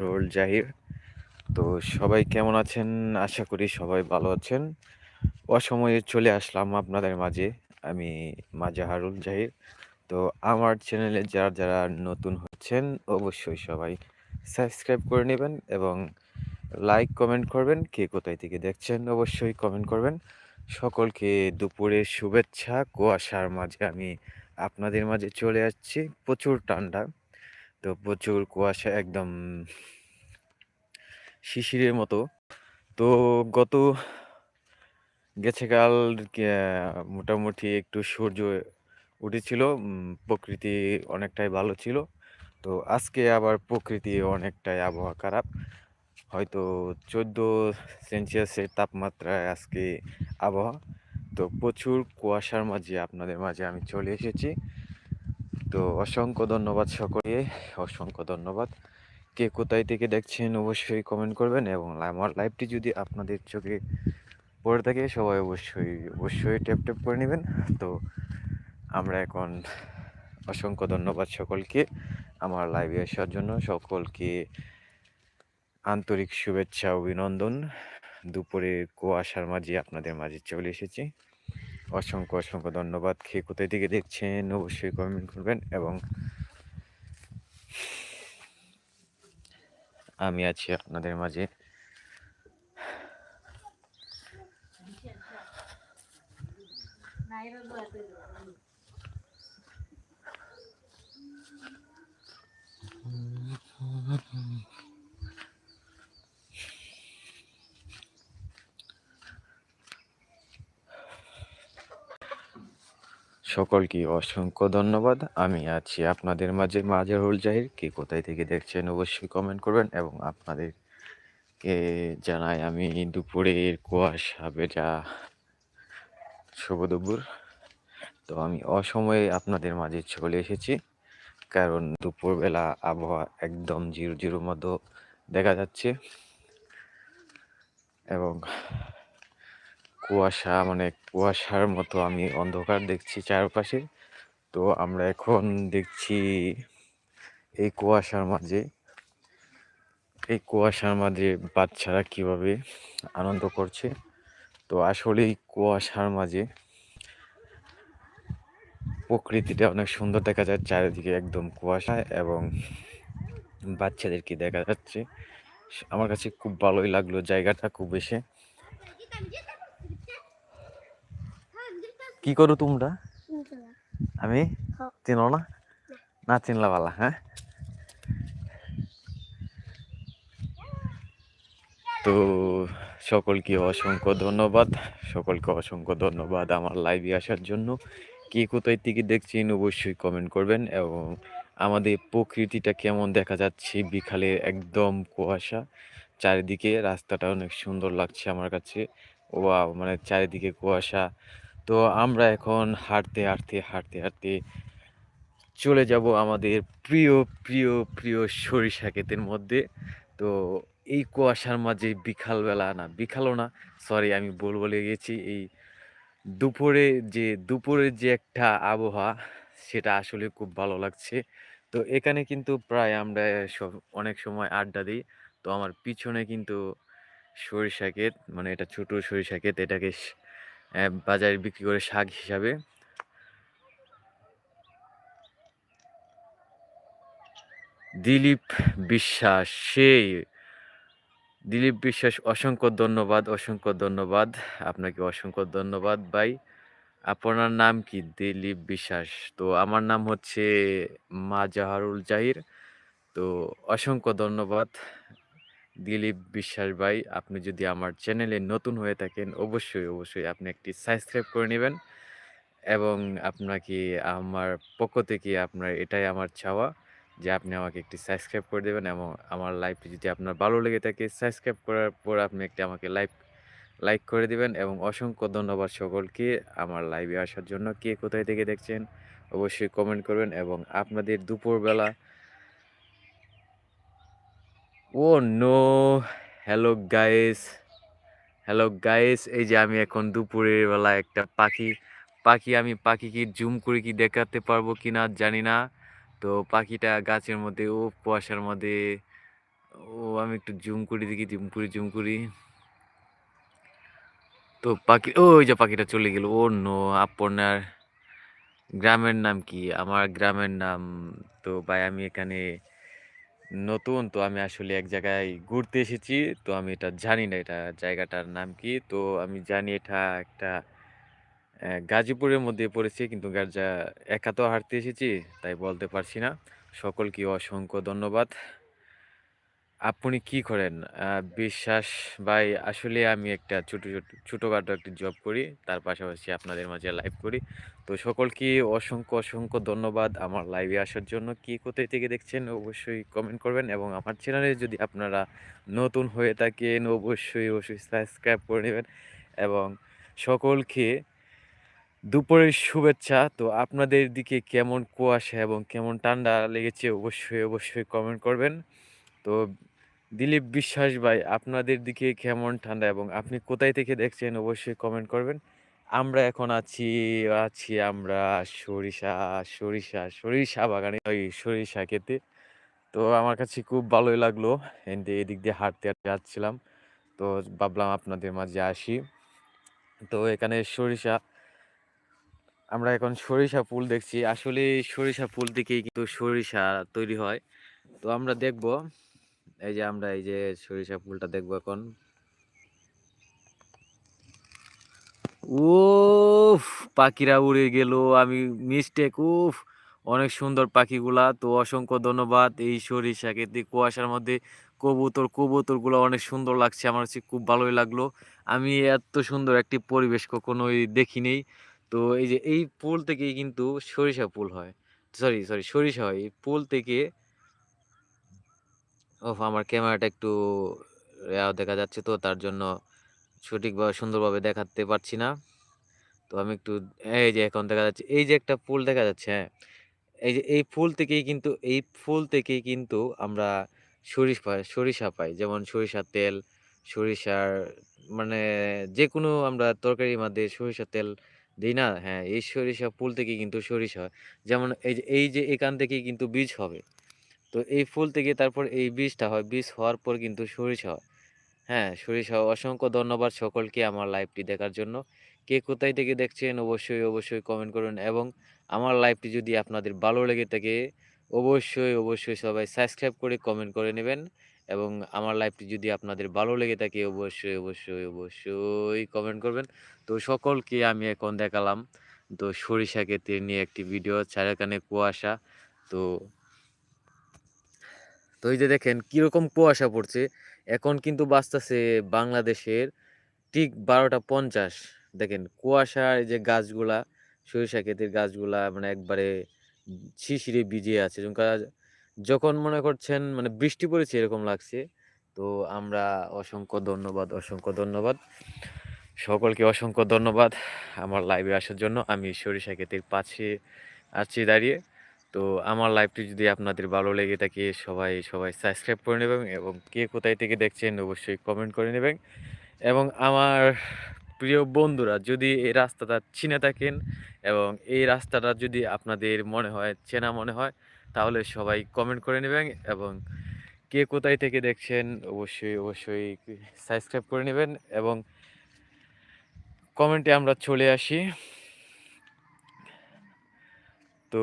Role জাহির। তো সবাই কেমন আছেন? আশা করি সবাই ভালো আছেন। অসময়ে চলে আসলাম আপনাদের মাঝে। আমি মাজাহারুল জাহির। তো আমার চ্যানেলে যারা যারা নতুন হচ্ছেন, অবশ্যই সবাই সাবস্ক্রাইব করে নেবেন এবং লাইক কমেন্ট করবেন। কে কোথায় থেকে দেখছেন, অবশ্যই কমেন্ট করবেন। সকলকে দুপুরের শুভেচ্ছা, কুয়াশার মাঝে আমি আপনাদের মাঝে চলে আসছি। প্রচুর ঠান্ডা। তো প্রচুর কুয়াশা একদম শিশিরের মতো। তো গত গেছে কাল মোটামুটি একটু সূর্য উঠেছিল প্রকৃতি অনেকটাই ভালো ছিল। তো আজকে আবার প্রকৃতি অনেকটাই আবহাওয়া খারাপ। হয়তো চোদ্দ সেলসিয়াসের তাপমাত্রায় আজকে আবহাওয়া। তো প্রচুর কুয়াশার মাঝে আপনাদের মাঝে আমি চলে এসেছি। তো অসংখ্য ধন্যবাদ সকলে অসংখ্য ধন্যবাদ। কে কোথায় থেকে দেখছেন অবশ্যই কমেন্ট করবেন এবং আমার লাইভটি যদি আপনাদের চোখে পড়ে থাকে, সবাই অবশ্যই অবশ্যই ট্যাপ ট্যাপ করে নেবেন। তো আমরা এখন অসংখ্য ধন্যবাদ সকলকে আমার লাইভে আসার জন্য। সকলকে আন্তরিক শুভেচ্ছা, অভিনন্দন। দুপুরে কুয়াশার মাঝে আপনাদের মাঝে চলে এসেছি। অসংখ্য অসংখ্য ধন্যবাদ। খেয়ে কোথায় থেকে দেখছেন, অবশ্যই কমেন্ট করবেন এবং আমি আছি আপনাদের মাঝে। সকলকে অসংখ্য ধন্যবাদ। আমি আছি আপনাদের মাঝে মাজারুল জাহির। কে কোথায় থেকে দেখছেন অবশ্যই কমেন্ট করবেন এবং আপনাদেরকে জানাই আমি দুপুরের কুয়াশা বেজা শুভ দুপুর তো আমি অসময়ে আপনাদের মাঝে চলে এসেছি। কারণ দুপুরবেলা আবহাওয়া একদম জিরো জিরো মতো দেখা যাচ্ছে। এবং কুয়াশা মানে কুয়াশার মতো আমি অন্ধকার দেখছি চারপাশে। তো আমরা এখন দেখছি এই কুয়াশার মাঝে, এই কুয়াশার মাঝে বাচ্চারা কীভাবে আনন্দ করছে। তো আসলে এই কুয়াশার মাঝে প্রকৃতিটা অনেক সুন্দর দেখা যায়, চারিদিকে একদম কুয়াশা এবং বাচ্চাদেরকে দেখা যাচ্ছে। আমার কাছে খুব ভালোই লাগল জায়গাটা খুব বেশি। কি করো তোমরা? আমি? চিনো না? না চিনলা বালা হ্যাঁ? তো সকলকে অসংখ্য ধন্যবাদ সকলকে অসংখ্য ধন্যবাদ আমার লাইভে আসার জন্য। কে কোথায় থেকে দেখছেন অবশ্যই কমেন্ট করবেন এবং আমাদের প্রকৃতিটা কেমন দেখা যাচ্ছে বিকালে একদম কুয়াশা চারিদিকে রাস্তাটা অনেক সুন্দর লাগছে আমার কাছে। ও মানে চারিদিকে কুয়াশা তো আমরা এখন হাঁটতে হাঁটতে হাঁটতে হাঁটতে চলে যাব আমাদের প্রিয় প্রিয় প্রিয় সরিষা ক্ষেতের মধ্যে। তো এই কুয়াশার মাঝে বিকালবেলা না, বিকালও না সরি আমি বল বলে গেছি, এই দুপুরে যে, দুপুরের যে একটা আবহাওয়া, সেটা আসলে খুব ভালো লাগছে। তো এখানে কিন্তু প্রায় আমরা সব, অনেক সময় আড্ডা দিই। তো আমার পিছনে কিন্তু সরিষা ক্ষেত মানে এটা ছোট সরিষা ক্ষেত, এটাকে বাজারে বিক্রি করে শাক হিসাবে। দিলীপ বিশ্বাস সেই দিলীপ বিশ্বাস, অসংখ্য ধন্যবাদ অসংখ্য ধন্যবাদ। আপনাকে অসংখ্য ধন্যবাদ ভাই। আপনার নাম কি? দিলীপ বিশ্বাস। তো আমার নাম হচ্ছে মাজাহারুল জাহির। তো অসংখ্য ধন্যবাদ। দিলীপ বিশ্বাস ভাই, আপনি যদি আমার চ্যানেলে নতুন হয়ে থাকেন, অবশ্যই অবশ্যই আপনি একটি সাবস্ক্রাইব করে নেবেন এবং আপনাকে আমার পক্ষ থেকে আপনার এটাই আমার চাওয়া যে আপনি আমাকে একটি সাবস্ক্রাইব করে দেবেন এবং আমার লাইভটি যদি আপনার ভালো লেগে থাকে, সাবস্ক্রাইব করার পর আপনি একটি আমাকে লাইভ লাইক করে দিবেন এবং অসংখ্য ধন্যবাদ সকলকে আমার লাইভে আসার জন্য। কে কোথায় থেকে দেখছেন, অবশ্যই কমেন্ট করবেন এবং আপনাদের দুপুরবেলা ও no, hello guys hello guys, এই যে আমি এখন দুপুরের বেলা একটা পাখি পাখি আমি পাখি কি জুম করে কি দেখাতে পারব কি না জানি না। তো পাখিটা গাছের মধ্যে, ও কুয়াশার মধ্যে, ও আমি একটু জুম করি দেখি, জুম করি জুম করি। তো পাখি, ও ওই যে পাখিটা চলে গেল, ও নো, আপনার গ্রামের নাম কি? আমার গ্রামের নাম, তো ভাই আমি এখানে নতুন। তো আমি আসলে এক জায়গায় ঘুরতে এসেছি। তো আমি এটা জানি না এটা জায়গাটার নাম কি। তো আমি জানি এটা একটা গাজীপুরের মধ্যে পড়েছে। কিন্তু গার্জা একা তো হাঁটতে এসেছি, তাই বলতে পারছি না। সকলকে অসংখ্য ধন্যবাদ। আপনি কি করেন? বিশ্বাস, ভাই আসলে আমি একটা ছোট ছোট, ছোটোখাটো একটি জব করি। তার পাশাপাশি আপনাদের মাঝে লাইভ করি। তো সকলকে অসংখ্য অসংখ্য ধন্যবাদ আমার লাইভে আসার জন্য। কি কোথায় থেকে দেখছেন অবশ্যই কমেন্ট করবেন এবং আমার চ্যানেলে যদি আপনারা নতুন হয়ে থাকেন অবশ্যই অবশ্যই সাবস্ক্রাইব করে নেবেন এবং সকলকে দুপুরের শুভেচ্ছা। তো আপনাদের দিকে কেমন কুয়াশা এবং কেমন ঠান্ডা লেগেছে অবশ্যই অবশ্যই কমেন্ট করবেন। তো দিলীপ বিশ্বাস ভাই, আপনাদের দিকে কেমন ঠান্ডা এবং আপনি কোথায় থেকে দেখছেন অবশ্যই কমেন্ট করবেন। আমরা এখন আছি আছি আমরা সরিষা সরিষা সরিষা বাগানে, ওই সরিষা খেতে তো আমার কাছে খুব ভালোই লাগল এদিক দিয়ে হাঁটতে হাঁটতে যাচ্ছিলাম। তো ভাবলাম আপনাদের মাঝে আসি। তো এখানে সরিষা, আমরা এখন সরিষা ফুল দেখছি। আসলে সরিষা ফুল থেকেই কিন্তু সরিষা তৈরি হয়। তো আমরা দেখব এই যে আমরা এই যে সরিষা ফুলটা দেখব এখন। উফ, পাখিরা উড়ে গেল, আমি মিস্টেক উফ, অনেক সুন্দর পাখিগুলা, তো অসংখ্য ধন্যবাদ এই সরিষা খেতে কুয়াশার মধ্যে। কবুতর, কবুতরগুলো অনেক সুন্দর লাগছে, আমার কাছে খুব ভালোই লাগল। আমি এত সুন্দর একটি পরিবেশ কখনোই দেখিনি। তো এই যে এই ফুল থেকেই কিন্তু সরিষা ফুল হয়। সরি সরি সরিষা হয়। এই ফুল থেকে ওহ আমার ক্যামেরাটা একটু দেখা যাচ্ছে তো, তার জন্য সঠিকভাবে, সুন্দরভাবে দেখাতে পারছি না। তো আমি একটু, এই যে এখন দেখা যাচ্ছে, এই যে একটা ফুল দেখা যাচ্ছে হ্যাঁ? এই যে, এই ফুল থেকেই কিন্তু, এই ফুল থেকেই কিন্তু আমরা সরিষা সরিষা পাই। যেমন সরিষার তেল, সরিষার মানে যে কোনো আমরা তরকারির মধ্যে সরিষার তেল দিই না হ্যাঁ? এই সরিষা ফুল থেকে কিন্তু সরিষা যেমন এই যে এই যে এখান থেকেই কিন্তু বীজ হবে। তো এই ফুল থেকে তারপর এই বীজটা হয়। বীজ হওয়ার পর কিন্তু সরিষা হয়। হ্যাঁ সরিষা অসংখ্য ধন্যবাদ সকলকে আমার লাইভটি দেখার জন্য। কে কোথায় থেকে দেখছেন অবশ্যই অবশ্যই কমেন্ট করুন এবং আমার লাইভটি যদি আপনাদের ভালো লেগে থাকে, অবশ্যই অবশ্যই সবাই সাবস্ক্রাইব করে কমেন্ট করে নেবেন এবং আমার লাইভটি যদি আপনাদের ভালো লেগে থাকে, অবশ্যই অবশ্যই অবশ্যই কমেন্ট করবেন। তো সকলকে আমি এখন দেখালাম। তো সরিষা ক্ষেত্রে নিয়ে একটি ভিডিও চারিখানে কুয়াশা। তো তো এই যে দেখেন কীরকম কুয়াশা পড়ছে, এখন কিন্তু বাঁচতেছে বাংলাদেশের ঠিক বারোটা পঞ্চাশ। দেখেন কুয়াশার যে গাছগুলা, সরিষা ক্ষেতের গাছগুলা মানে একবারে শিশিরে ভিজিয়ে আছে। যখন মনে করছেন মানে বৃষ্টি পড়েছে এরকম লাগছে, তো আমরা অসংখ্য ধন্যবাদ অসংখ্য ধন্যবাদ। সকলকে অসংখ্য ধন্যবাদ আমার লাইভে আসার জন্য। আমি সরিষা ক্ষেতের পাশে আছি দাঁড়িয়ে। তো আমার লাইভটি যদি আপনাদের ভালো লেগে থাকে, সবাই সবাই সাবস্ক্রাইব করে নেবেন এবং কে কোথায় থেকে দেখছেন অবশ্যই কমেন্ট করে নেবেন। এবং আমার প্রিয় বন্ধুরা, যদি এই রাস্তাটা চিনে থাকেন এবং এই রাস্তাটা যদি আপনাদের মনে হয়, চেনা মনে হয়, তাহলে সবাই কমেন্ট করে নেবেন এবং কে কোথায় থেকে দেখছেন অবশ্যই অবশ্যই সাবস্ক্রাইব করে নেবেন এবং কমেন্টে আমরা চলে আসি। তো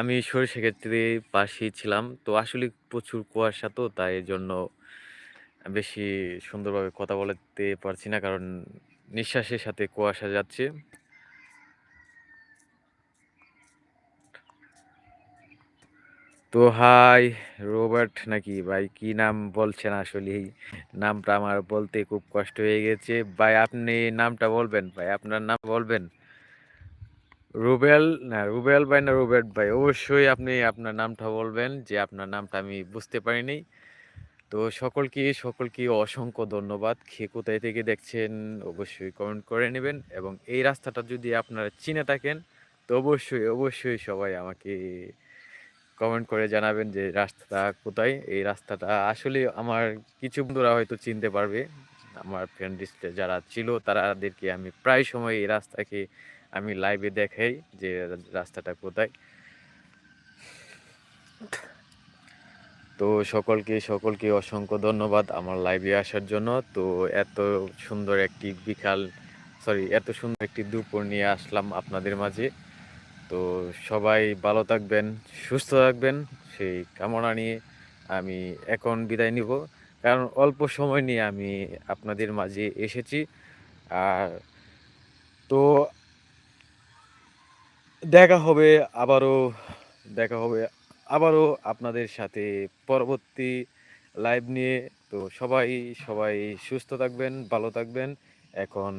আমি সরিষা ক্ষেত্রে পাশেই ছিলাম। তো আসলে প্রচুর কুয়াশা তো, তাই জন্য বেশি সুন্দরভাবে কথা বলতে পারছি না, কারণ নিঃশ্বাসের সাথে কুয়াশা যাচ্ছে। তো হাই, রোবার্ট নাকি ভাই, কি নাম বলছেন আসলে এই নামটা আমার বলতে খুব কষ্ট হয়ে গেছে। ভাই, আপনি নামটা বলবেন, ভাই, আপনার নাম বলবেন? রুবেল, না, রুবেল ভাই না রুবেট ভাই, অবশ্যই আপনি আপনার নামটা বলবেন যে আপনার নামটা আমি বুঝতে পারিনি। তো সকলকে সকলকে অসংখ্য ধন্যবাদ। খেয়ে কোথায় থেকে দেখছেন অবশ্যই কমেন্ট করে নেবেন এবং এই রাস্তাটা যদি আপনারা চিনে থাকেন, তো অবশ্যই অবশ্যই সবাই আমাকে কমেন্ট করে জানাবেন যে রাস্তাটা কোথায়। এই রাস্তাটা আসলে আমার কিছু বন্ধুরা হয়তো চিনতে পারবে। আমার ফ্রেন্ড লিস্টে যারা ছিল তাদেরকে আমি প্রায় সময় এই রাস্তাকে আমি লাইভে দেখাই যে রাস্তাটা কোথায়। তো সকলকে সকলকে অসংখ্য ধন্যবাদ আমার লাইভে আসার জন্য। তো এত সুন্দর একটি বিকাল সরি এত সুন্দর একটি দুপুর নিয়ে আসলাম আপনাদের মাঝে। তো সবাই ভালো থাকবেন, সুস্থ থাকবেন, সেই কামনা নিয়ে আমি এখন বিদায় নিব। কারণ অল্প সময় নিয়ে আমি আপনাদের মাঝে এসেছি। আর তো দেখা হবে, আবারও দেখা হবে, আবারও আপনাদের সাথে পরবর্তী লাইভ নিয়ে। তো সবাই সবাই সুস্থ থাকবেন, ভালো থাকবেন। এখন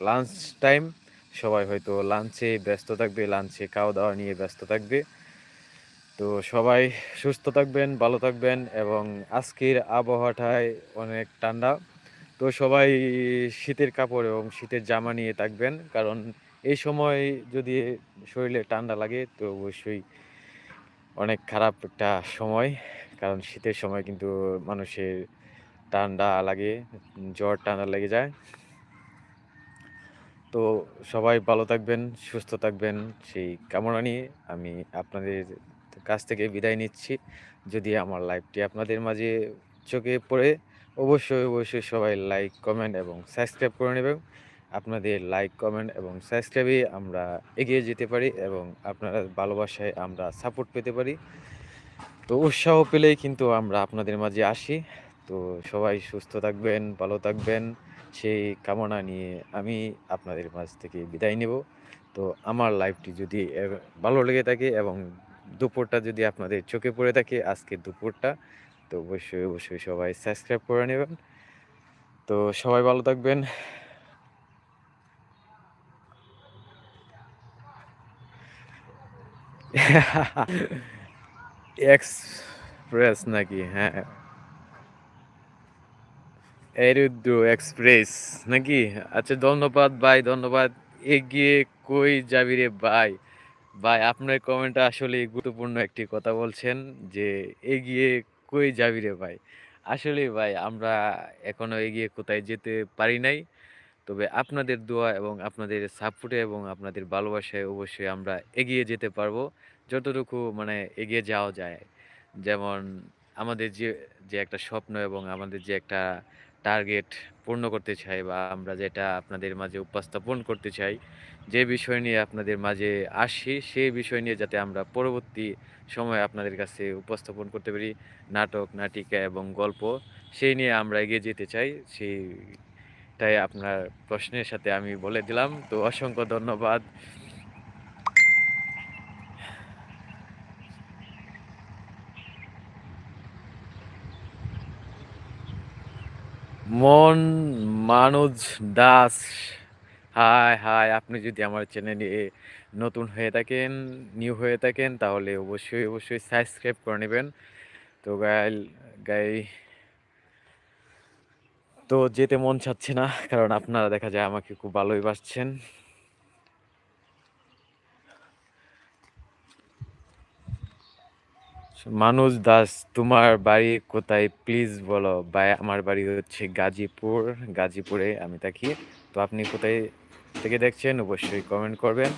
লাঞ্চ টাইম সবাই হয়তো লাঞ্চে ব্যস্ত থাকবে লাঞ্চে খাওয়া দাওয়া নিয়ে ব্যস্ত থাকবে। তো সবাই সুস্থ থাকবেন, ভালো থাকবেন এবং আজকের আবহাওয়াটায় অনেক ঠান্ডা। তো সবাই শীতের কাপড় এবং শীতের জামা নিয়ে থাকবেন, কারণ এই সময় যদি শরীরে ঠান্ডা লাগে, তো অবশ্যই অনেক খারাপ একটা সময়। কারণ শীতের সময় কিন্তু মানুষের ঠান্ডা লাগে, জ্বর ঠান্ডা লেগে যায়। তো সবাই ভালো থাকবেন, সুস্থ থাকবেন, সেই কামনা নিয়ে আমি আপনাদের কাছ থেকে বিদায় নিচ্ছি। যদি আমার লাইভটি আপনাদের মাঝে চোখে পড়ে, অবশ্যই অবশ্যই সবাই লাইক, কমেন্ট এবং সাবস্ক্রাইব করে নেবেন। আপনাদের লাইক কমেন্ট এবং সাবস্ক্রাইবে আমরা এগিয়ে যেতে পারি এবং আপনারা ভালোবাসায় আমরা সাপোর্ট পেতে পারি। তো উৎসাহ পেলেই কিন্তু আমরা আপনাদের মাঝে আসি। তো সবাই সুস্থ থাকবেন, ভালো থাকবেন। সেই কামনা নিয়ে আমি আপনাদের মাঝ থেকে বিদায় নেব। তো আমার লাইফটি যদি ভালো লেগে থাকে এবং দুপুরটা যদি আপনাদের চোখে পড়ে থাকে আজকের দুপুরটা, তো অবশ্যই অবশ্যই সবাই সাবস্ক্রাইব করে নেবেন। তো সবাই ভালো থাকবেন। এক্সপ্রেস নাকি? হ্যাঁ। এরুদ্র এক্সপ্রেস নাকি? আচ্ছা ধন্যবাদ ভাই, ধন্যবাদ। এগিয়ে কই যাবি রে ভাই? ভাই, আপনার কমেন্টটা আসলে গুরুত্বপূর্ণ একটি কথা বলছেন যে, এগিয়ে কই যাবি রে ভাই? আসলে ভাই, আমরা এখনও এগিয়ে কোথায় যেতে পারি নাই। তবে আপনাদের দোয়া এবং আপনাদের সাপোর্টে এবং আপনাদের ভালোবাসায় অবশ্যই আমরা এগিয়ে যেতে পারব, যতটুকু মানে এগিয়ে যাওয়া যায়। যেমন আমাদের যে যে একটা স্বপ্ন এবং আমাদের যে একটা টার্গেট পূর্ণ করতে চাই বা আমরা যেটা আপনাদের মাঝে উপস্থাপন করতে চাই, যে বিষয় নিয়ে আপনাদের মাঝে আসি, সেই বিষয় নিয়ে যাতে আমরা পরবর্তী সময়ে আপনাদের কাছে উপস্থাপন করতে পারি। নাটক, নাটিকা এবং গল্প, সেই নিয়ে আমরা এগিয়ে যেতে চাই সেইটাই আপনার প্রশ্নের সাথে আমি বলে দিলাম। তো অসংখ্য ধন্যবাদ। মন মানুজ দাস। হায় হায়, আপনি যদি আমার চ্যানেলে নতুন হয়ে থাকেন, নিউ হয়ে থাকেন, তাহলে অবশ্যই অবশ্যই সাবস্ক্রাইব করে নেবেন। তো গাইল, গাই তো যেতে মন চাচ্ছে না, কারণ আপনারা দেখা যায় আমাকে খুব ভালোই বাসছেন মানুষ দাস, তোমার বাড়ি কোথায়? প্লিজ বলো, ভাই, আমার বাড়ি হচ্ছে গাজীপুর, গাজীপুরে আমি থাকি। তো আপনি কোথায় থেকে দেখছেন, অবশ্যই কমেন্ট করবেন।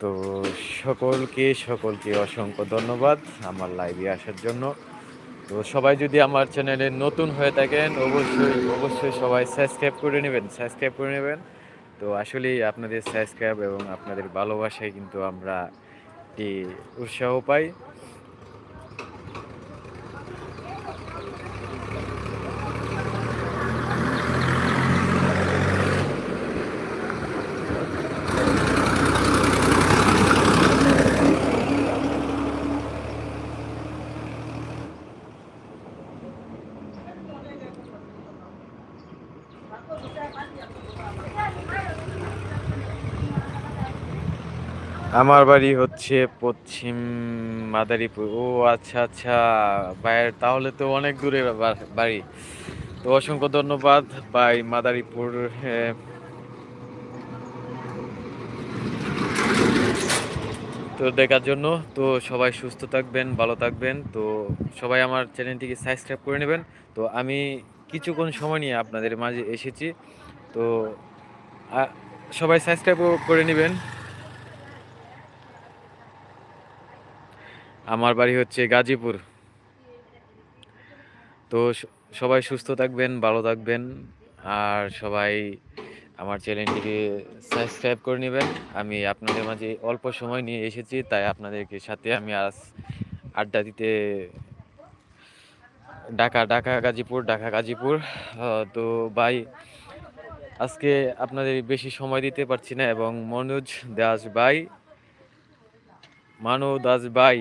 তো সকলকে সকলকে অসংখ্য ধন্যবাদ আমার লাইভে আসার জন্য। তো সবাই যদি আমার চ্যানেলে নতুন হয়ে থাকেন, অবশ্যই অবশ্যই সবাই সাবস্ক্রাইব করে নেবেন, সাবস্ক্রাইব করে নেবেন। তো আসলেই আপনাদের সাবস্ক্রাইব এবং আপনাদের ভালোবাসায় কিন্তু আমরা একটি উৎসাহ পাই। আমার বাড়ি হচ্ছে পশ্চিম মাদারীপুর। ও আচ্ছা আচ্ছা। ভাইয়ের তাহলে তো অনেক দূরে বাড়ি। তো অসংখ্য ধন্যবাদ ভাই মাদারীপুর তো দেখার জন্য। তো সবাই সুস্থ থাকবেন, ভালো থাকবেন। তো সবাই আমার চ্যানেলটিকে সাবস্ক্রাইব করে নেবেন। তো আমি কিছুক্ষণ সময় নিয়ে আপনাদের মাঝে এসেছি। তো সবাই সাবস্ক্রাইব করে নেবেন। আমার বাড়ি হচ্ছে গাজীপুর তো সবাই সুস্থ থাকবেন, ভালো থাকবেন। আর সবাই আমার চ্যানেলটিকে সাবস্ক্রাইব করে নেবেন আমি আপনাদের মাঝে অল্প সময় নিয়ে এসেছি, তাই আপনাদেরকে সাথে আমি আজ আড্ডা দিতে ঢাকা, ঢাকা, গাজীপুর, ঢাকা, গাজীপুর। তো ভাই আজকে আপনাদের বেশি সময় দিতে পারছি না এবং মনোজ দাস ভাই মানব দাস ভাই,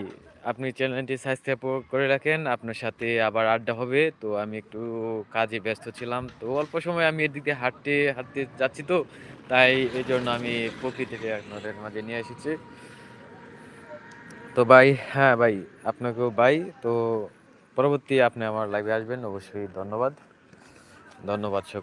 আপনি চ্যানেলটি সাবস্ক্রাইব করে রাখেন। আপনার সাথে আবার আড্ডা হবে। তো আমি একটু কাজে ব্যস্ত ছিলাম। তো অল্প সময় আমি এদিক দিয়ে হাঁটতে, হাঁটতে যাচ্ছি তো, তাই এই জন্য আমি প্রকৃতিকে আপনাদের মাঝে নিয়ে এসেছি। তো ভাই হ্যাঁ, ভাই আপনাকেও ভাই তো পরবর্তী আপনি আমার লাইভে আসবেন অবশ্যই ধন্যবাদ। ধন্যবাদ